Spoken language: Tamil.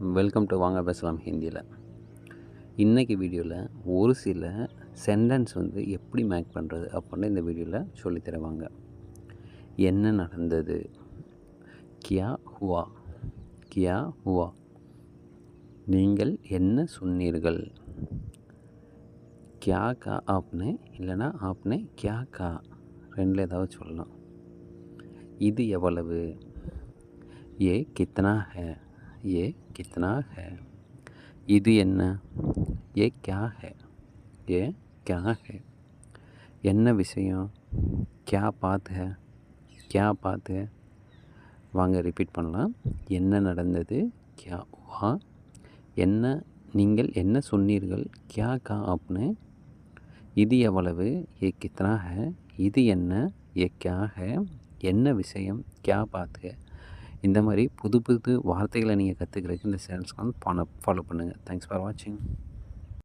வெல்கம் டு வாங்க பேசலாம் ஹிந்தியில். இன்றைக்கி வீடியோவில் ஒரு சில சென்டென்ஸ் வந்து எப்படி மேக் பண்ணுறது அப்படின்னு இந்த வீடியோவில் சொல்லி தருவாங்க. என்ன நடந்தது? கியா ஹுவா? கியா ஹுவா? நீங்கள் என்ன சொன்னீர்கள்? கியா கா ஆப்னே? இல்லைனா ஆப்னே கியா கா? ரெண்டில் ஏதாவது சொல்லலாம். இது எவ்வளவு? ஏ கித்தனா ஹே? ये कितना है இது என்ன ये क्या है ये क्या है என்ன விஷயம் क्या बात है क्या बात है வாங்க ரிப்பீட் பண்ணலாம் என்ன நடந்தது क्या हुआ என்ன நீங்கள் என்ன சொன்னீர்கள் क्या கா आपने இது எவ்வளவு ये कितना है இது என்ன ये क्या है என்ன விஷயம் क्या बात है இந்த மாதிரி புது புது வார்த்தைகளை நீங்கள் கற்றுக்கிறதுக்கு இந்த சேனல்ஸ்க்கு வந்து ஃபாலோ ஃபாலோ பண்ணுங்கள் தேங்க்ஸ் ஃபார் வாட்சிங்